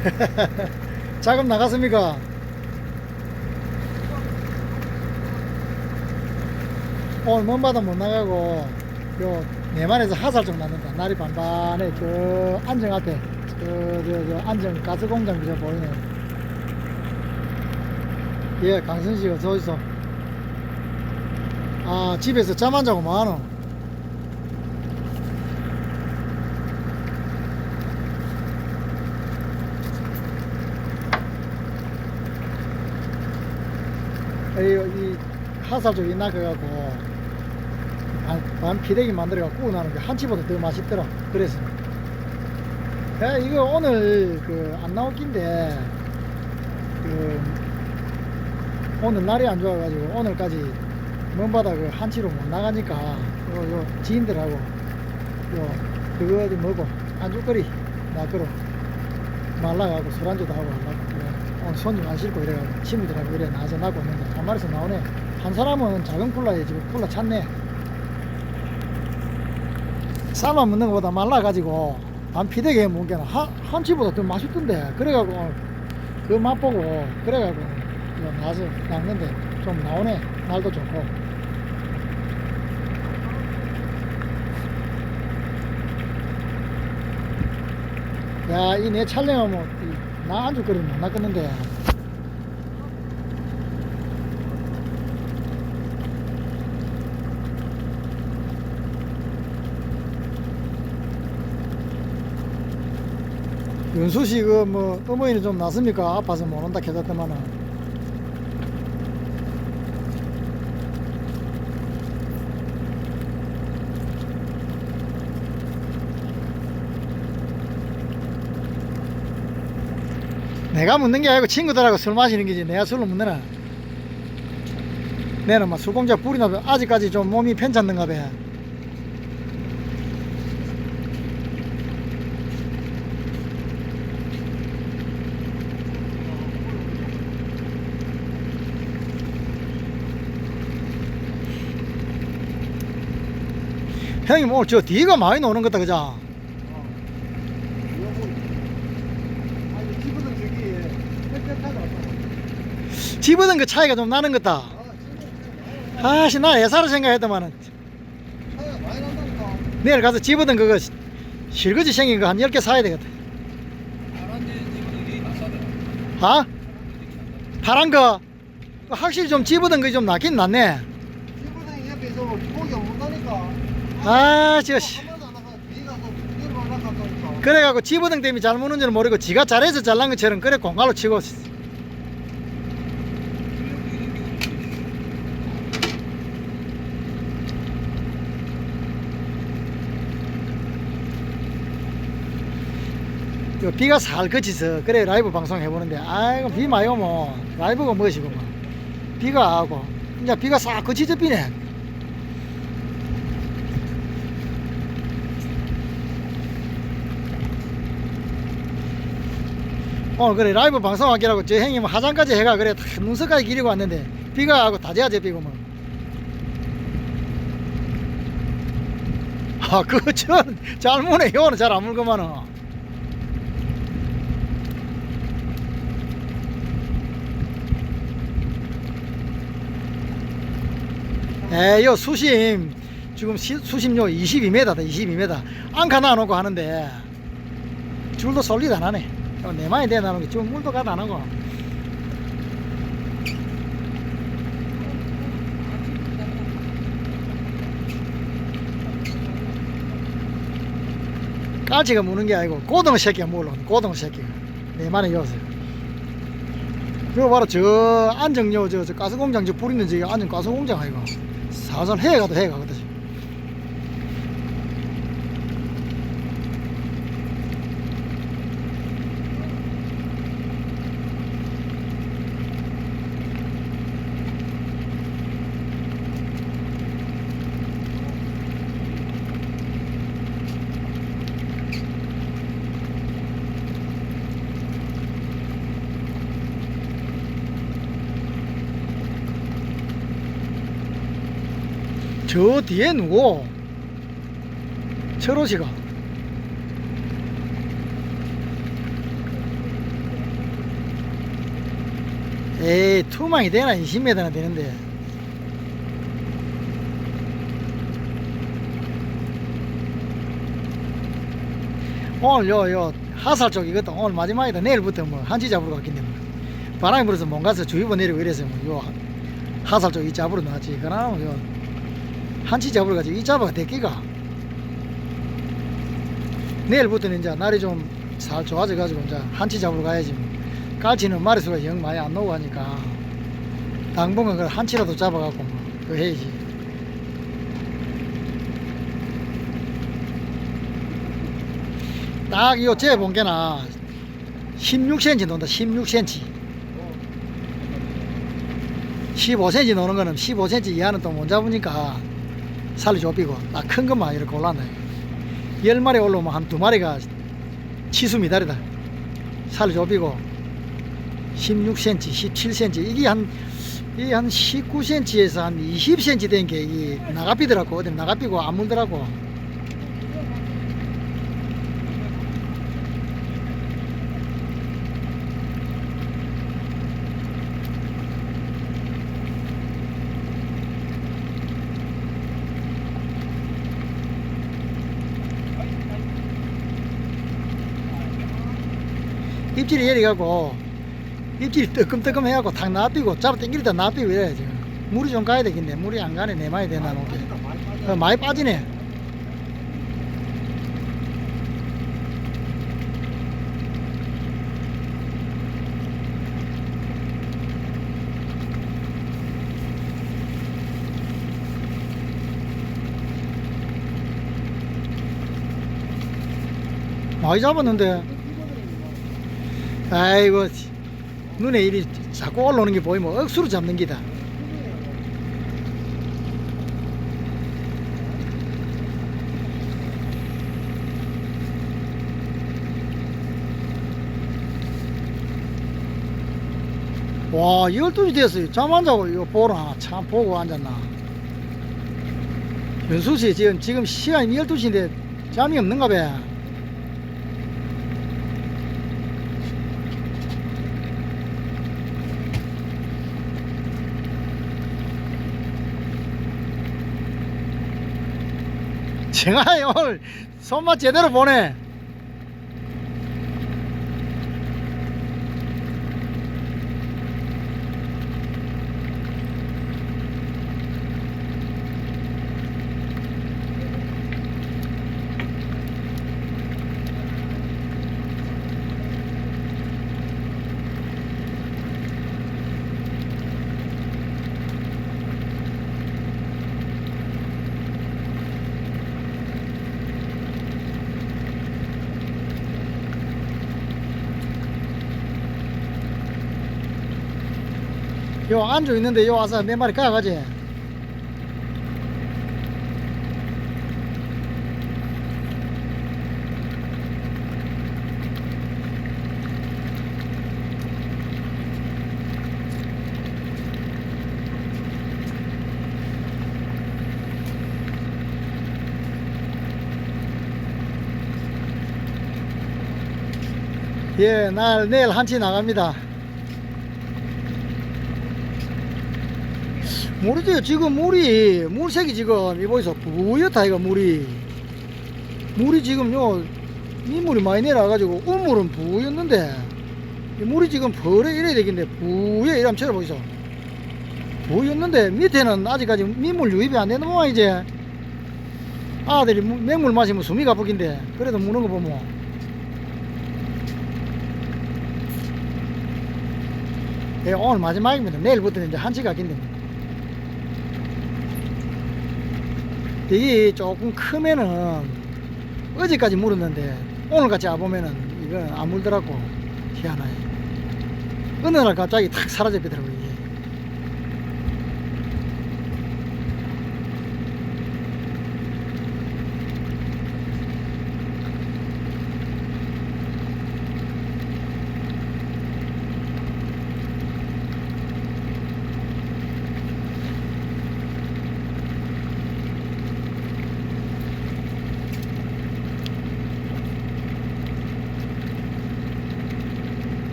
자금 나갔습니까? 오늘 먼바다 못 나가고 요 내만에서 하살 좀 났는다. 날이 반반해. 저 안정 앞에. 저저 저 안정 가스 공장 그저 보이네. 예 강선 씨가 저 있어 아 집에서 잠 안 자고 뭐하노 이, 이 하살 쪽이 나가갖고 반, 반 피대기 만들어갖고 나는 게 한치보다 더 맛있더라. 그래서. 야, 이거 오늘 그 안 나올 긴데 그 오늘 날이 안 좋아가지고 오늘까지 먼바다 그 한치로 못 나가니까 요, 요 지인들하고 요 그거 좀 먹고 안주거리 낚으러 말라가고 술안주도 하고. 오늘 손님 안 싣고 이래가지고 친구들하고 이래 나와서 나고 있는데 한 마리씩 나오네. 한 사람은 작은 쿨라에 지금 쿨라 찼네. 삶아 먹는 것보다 말라가지고 반 피대게 게는 한, 한치보다 더 맛있던데. 그래가지고 오늘 그 맛보고 그래가지고 이거 나와서 낚는데 좀 나오네. 날도 좋고. 야, 이 내 촬영하면 이, 나 안주거리 못 낚았는데. 윤수 씨, 그, 뭐, 어머니는 좀 낫습니까? 아파서 못 온다 캐졌더만은. 내가 묻는 게 아니고 친구들하고 술 마시는 게지. 내가 술을 묻느나 내는 막 술공자 뿌리나 봐. 아직까지 좀 몸이 편찮는가 봐. 형님 오늘 저 뒤가 많이 노는 거다 그자 아니 집은 저기 햇볕하다 집어든 그 차이가 좀 나는 거다. 아씨 나 예사로 생각했더만은. 내일 가서 집어든 그거 실거지 생긴 거 한 10개 사야 되겠다. 아? 파란 거? 확실히 좀 집어든 거 좀 낫긴 낫네. 아, 저 씨. 그래갖고 집어든 땜이 잘 무는 줄 모르고 지가 잘해서 잘난 것처럼 그래 공갈로 치고 비가 살 그치서 그래 라이브 방송 해보는데 아이고 비 많이 오면 라이브가 무엇이고 뭐. 비가 하고 이제 비가 싹 그치져 비네. 어 그래 라이브 방송하기라고 저 형님 화장까지 해가 그래 다 눈썹까지 기리고 왔는데 비가 하고 다져야지 비고 뭐. 아 그거 전 잘 무네 요는 잘안 물고만은 에요 수심. 지금 시- 수심요 22m다 22m 안카 놔놓고 하는데 줄도 솔리도 안 하네. 어, 내 많이 대나는 게 지금 물도 가도 안 하고. 까치가 무는 게 아니고 고등어 새끼가 물러 고등어 새끼가. 내 만에 여서. 이거 봐라 저 안정요 저, 저 가스공장 저 뿌리는 저기 안정 가스공장 아이가 살살 해가도 해가거든 저 뒤에 누구? 철호 씨가. 에이 투망이 되나 20m나 되는데. 오늘 요 요 하살 쪽 이것도 오늘 마지막이다. 내일부터 뭐 한치 잡으러 갔긴데 뭐. 바람이 불어서 못 가서 주위보 내리고 이래서 뭐 요 하살 쪽 이 잡으러 나왔지. 그러나 요 한치 잡으러 가지. 이 잡아가 대기가. 내일부터는 이제 날이 좀 살 좋아져 가지고 이제 한치 잡으러 가야지. 뭐. 깔치는 마리수가 영 많이 안 나오고 하니까 당분간 그 한치라도 잡아갖고 뭐 그거 해야지. 딱요 재본 게나 16cm 논다 16cm 15cm 노는 거는 15cm 이하는 또 못 잡으니까 살이 좁히고 딱 큰 것만 이렇게 올라왔네. 10마리 올라오면 한 두 마리가 치수 미달이다. 살이 좁히고 16cm, 17cm 이게 한 이게 한 19cm에서 한 20cm 된 게 이 나가삐더라고. 어디 나가삐고 안 물더라고 입질이 이래 가고 입질이 뜨끔뜨끔 해갖고 탁 놔뛰고 잡아 당기다 놔뛰고 이래야 지금. 물이 좀 가야 되겠네. 물이 안 가네. 내 말이 되나 놓게. 어, 많이 빠지네. 많이 잡았는데 아이고 눈에 일이 자꾸 올라오는 게 보이면 억수로 잡는 기다. 와 12시 됐어요. 잠 안 자고 이거 보라 참 보고 앉았나. 윤수씨 지금 지금 시간이 12시인데 잠이 없는가 봐 제가 오늘 손맛 제대로 보네. 요 안주 있는데 요 와서 몇 마리 가가지. 예, 날 내일 한치 나갑니다. 모르지 지금 물이 물색이 지금 이 보이소? 부옇다 이거 물이. 물이 지금 요 민물이 많이 내려가지고 우물은 부였는데 이 물이 지금 벌에 이래야 되겠는데 부여 이러면 쳐다 보이소. 부였는데 밑에는 아직까지 민물 유입이 안 되는 모양이지. 아들이 무- 맹물 마시면 숨이 가쁘긴데 그래도 무는 거 보면. 예, 오늘 마지막입니다. 내일부터는 이제 한치 가 긴데 이게 조금 크면은 어제까지 물었는데 오늘같이 와보면은 이건 안 물더라고 희한하게. 어느 날 갑자기 탁 사라져 버리더라고 이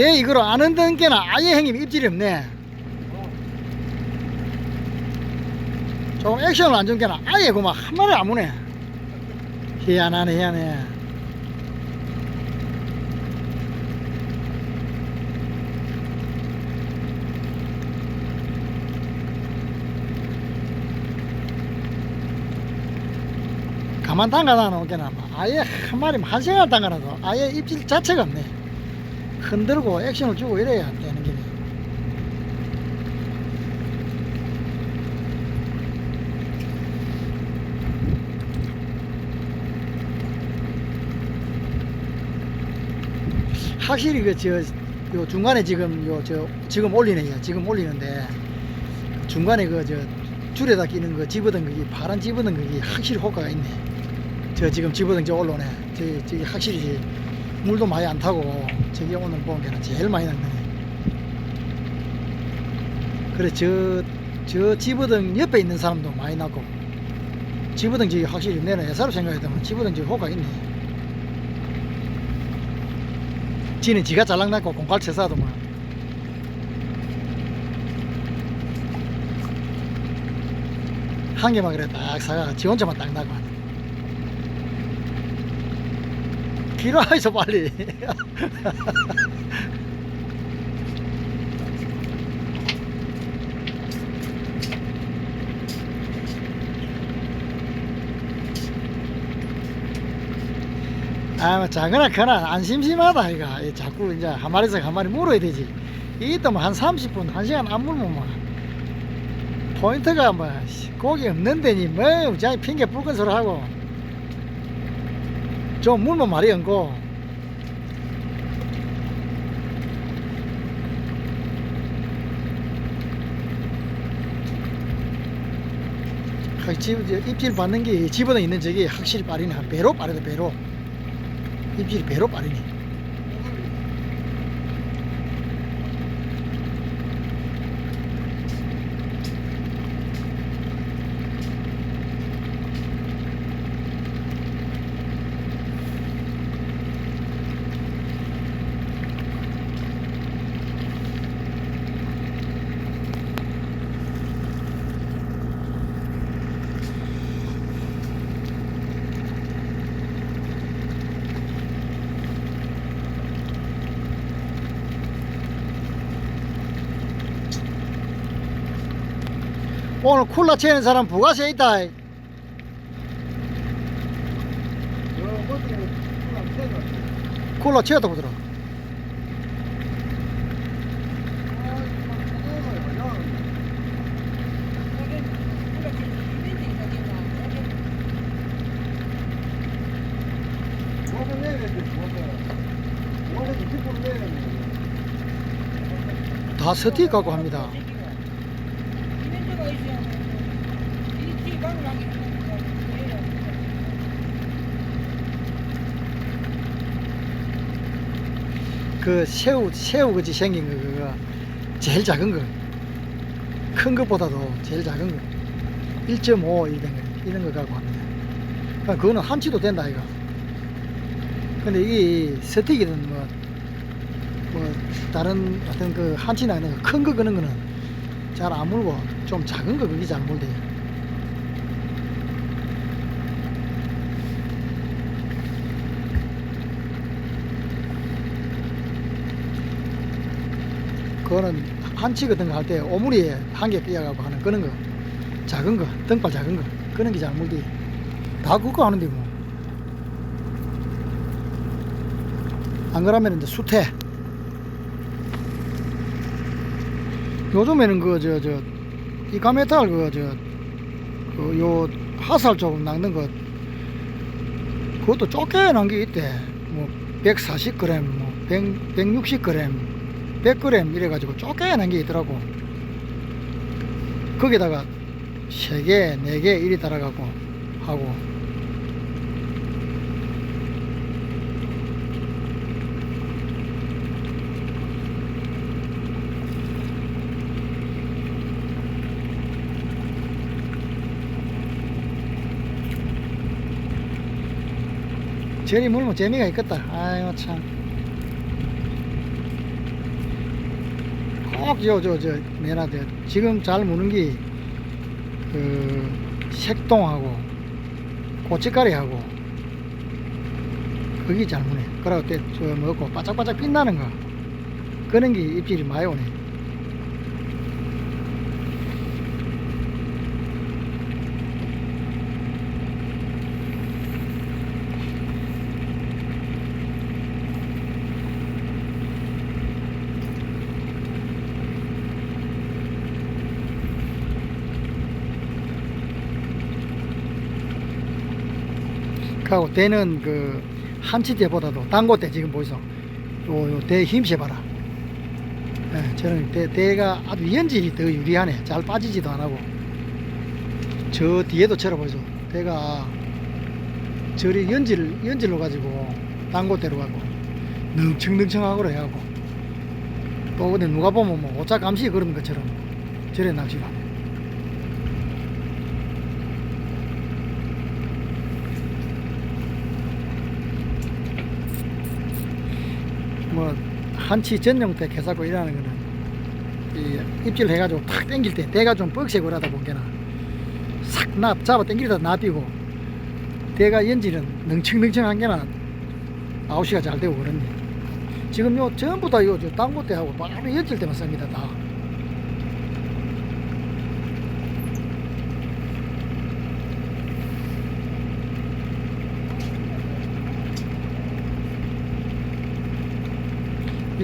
대 이거로 안 흔든 게는 아예 형님 입질이 없네. 어. 조금 액션을 안 준 게는 아예 그만 한 마리 안 무네. 희한하네, 희한해. 가만 담가놔 놓게나 아예 한 마리 한 시간 담가놔도 아예 입질 자체가 없네. 흔들고 액션을 주고 이래야 되는 게네. 확실히 그저 요 중간에 지금 요 저 지금 올리네요. 지금 올리는데 중간에 그 저 줄에다 끼는 그 집어든 그게 파란 집어든 그게 확실히 효과가 있네. 저 지금 집어든 저 올라오네. 저기 저기 확실히 물도 많이 안 타고 저기 오늘 게는 제일 많이 낚네. 그래 저저 집어등 옆에 있는 사람도 많이 났고 집어등 저기 확실히 내는 예사로 생각했다면 집어등 저기 효과 있네. 지는 지가 잘랑 났고 공갈 쳐사도만 한 개만 그래 딱 사가 지 혼자만 딱 나고 길어하이소 빨리. 아, 뭐 작으나 크나 안 심심하다 이가 이 자꾸 이제 한 마리씩 한 마리 물어야 되지. 이게 또한 30분 1시간 안 물면 뭐. 포인트가 뭐 씨, 고기 없는 데니 뭐 자기 핑계 붉은 소리 하고 없고 그 집, 이제 입질 받는 게 집어에 있는 저기 확실히 빠르네. 한 배로 빠르다 배로. 입질이 배로 빠르네 오늘 콜라 채는 사람 부가세 있다? 콜라 채웠다 보더라 다 갖고 합니다 그 새우 새우 그지 생긴 거 그거 제일 작은 거. 큰 것보다도 제일 작은 거. 1.5 이런 거 이런 거 갖고 합니다. 그러니까 그거는 한치도 된다 이거. 근데 이 스틱이든 뭐, 뭐 다른 어떤 그 한치나 이런 거 큰 거 그런 거는 잘 안 물고 좀 작은 거 그게 잘 물대요 그거는 한치 같은 거할때 오므리에 한개 삐어가고 하는 그런 거. 작은 거 등발 작은 거. 그런 게잘 물대 다 그거 하는데 뭐. 안 그러면 이제 수태. 요즘에는 그 저 저 이카메탈 그 저 그 요 하살 조금 낚는 거 그것도 좁게 난게 있대. 뭐 140g 뭐 100, 160g 100g 이래가지고 좁게 게 있더라고. 거기다가 3개, 4개 이리 달아가고 하고. 저리 물면 재미가 있겠다. 아이고 참. 꼭저저저 내나 저 지금 잘 무는 게 그 색동하고 고춧가루하고 그게 잘 무네. 그러고 때저 먹고 바짝바짝 빛나는 거 그런 게 입질이 많이 오네. 하고 대는 그 한치 대보다도 단고 대 지금 보이소. 요, 요 대 힘 세 봐라. 예, 저는 대, 대가 아주 연질이 더 유리하네. 잘 빠지지도 안 하고. 저 뒤에도 쳐라 보이소. 대가 저리 연질 연질로 가지고 단고대로 가고 능청능청하고 해갖고. 또 근데 누가 보면 뭐 오차 감시 그런 것처럼 저래 낚시가 하네. 뭐 한치 전용대 개사고 일하는 거는 이 입질 해가지고 탁 당길 때 대가 좀 뻑세고 하다 보니까 싹나 잡아 당기다 놔비고 대가 연질은 능청능청한 게나 아웃시가 잘 되고 그렇네. 지금 요 전부 다 이거 저 당고대하고 바로 연질 때만 씁니다 다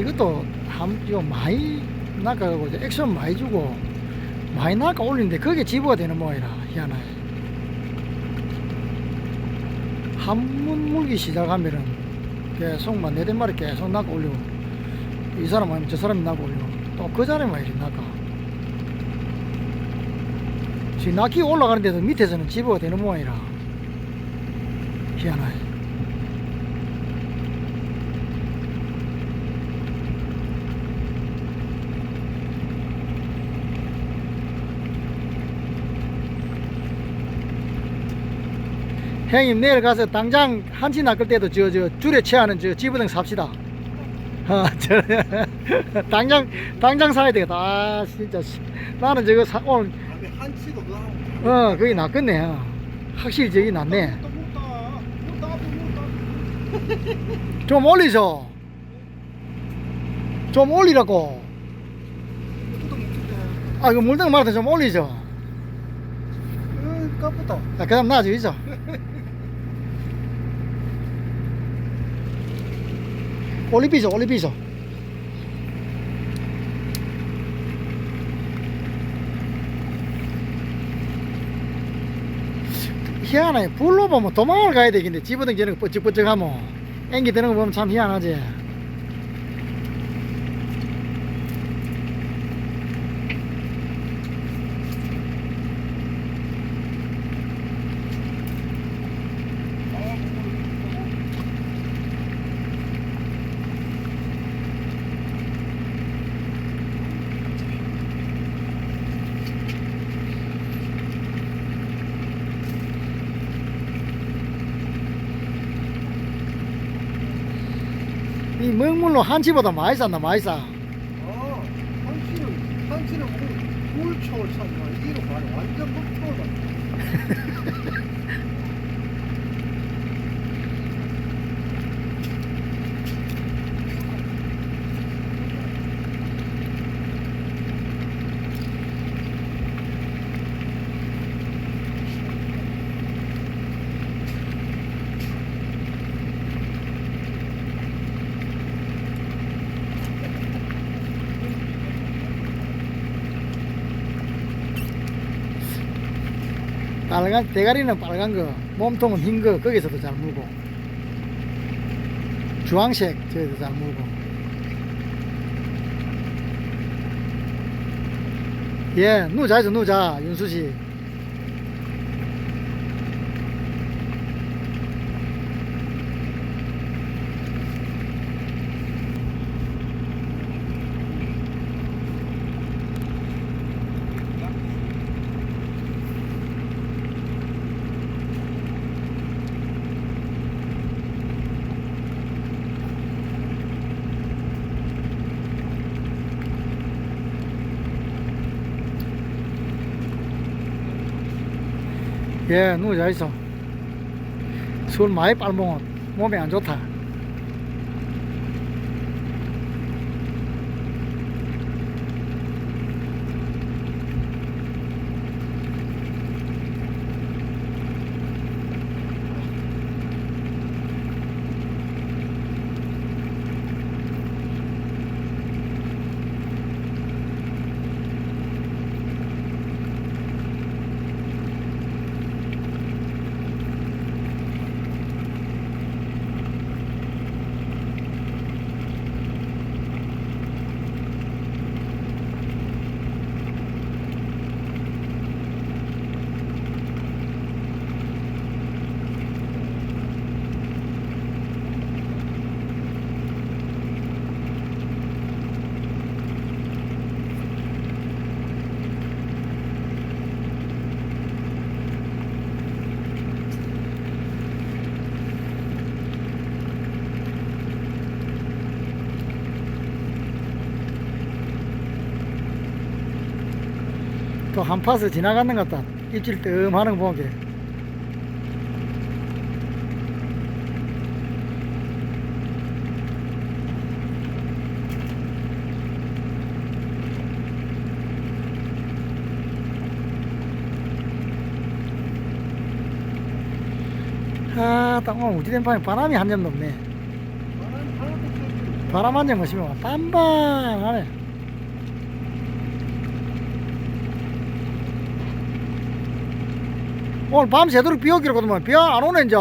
이것도 한, 이거 많이 낚아가고 액션 많이 주고 많이 낚아 올리는데 그게 지부가 되는 모양이라 희한하게. 한번 물기 시작하면은 계속 막 네댓 마리 계속 낚아 올리고 이 사람 아니면 저 사람이 낚아 올리고 또 그 자리만 이렇게 낚아 지금 낚이 올라가는데도 밑에서는 지부가 되는 모양이라 희한하게 형님 내일 가서 당장 한치 낚을 때도 저 저 줄에 채하는 저 집어등 삽시다. 어, 저, 당장 당장 사야 되겠다. 아 진짜 씨. 나는 저거 사, 오늘 아니 한치도 어 거기 낚겠네. 어. 확실히 저기 낫네. 다. 좀 올리소. 좀 올리라고. 아 이거 물등 말아도 좀 올리죠. 응, 까부다. 아, 그다음 있어. 올리비죠 올리비죠. 희한해. 불로 보면 도망을 가야 되겠네. 집어등 저는 뻐쩍뻐쩍하면. 앵기 드는 거 보면 참 희한하지. 이 먹 물로 한치보다 많이 싼다, 많이 싸. 아, 한치는 한치는 물 물초를 찾나 이로 말해 완전 물초다. 빨간, 대가리는 빨간 거, 몸통은 흰 거, 거기서도 잘 물고. 주황색, 저기도 잘 물고. 예, 누자 있어, 누자, 윤수 씨. 예, 누워 있어. 술 많이 빨먹어. 몸에 안 좋다. 한 파스 지나가는 것 같다. 입질 뜸 하는 거 보게. 아, 딱 오늘 우지된 밤에 바람이 한 점도 없네. 바람 한점 없으면 빰빰 하네. 오늘 밤 새도록 비 오기로 거든만 비 안 오네 이제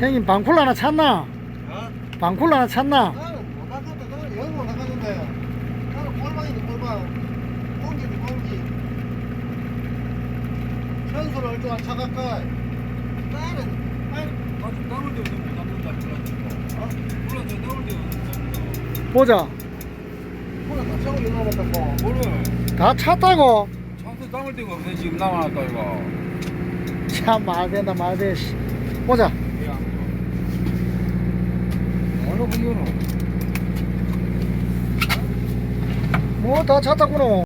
형님 방쿨 하나 찾나? 어? 방쿨 하나 찾나? 나는 못 나갔다. 나는 여기 못 나갔는데. 나는 골방이지 골방. 공기지 공기. 천수를 얼마나 차가까. 나는 빨리 아주 나올 때못 잡는다 불렀고 어? 불렀는데 나올 때못 잡는다 보자 다 차고 일어났다고. 뭐래 다 찼다고 차서 담을 데가 없네 지금 남아놨다 이거 참 말된다 말돼 씨. 보자 분이노 뭐다 찼다구노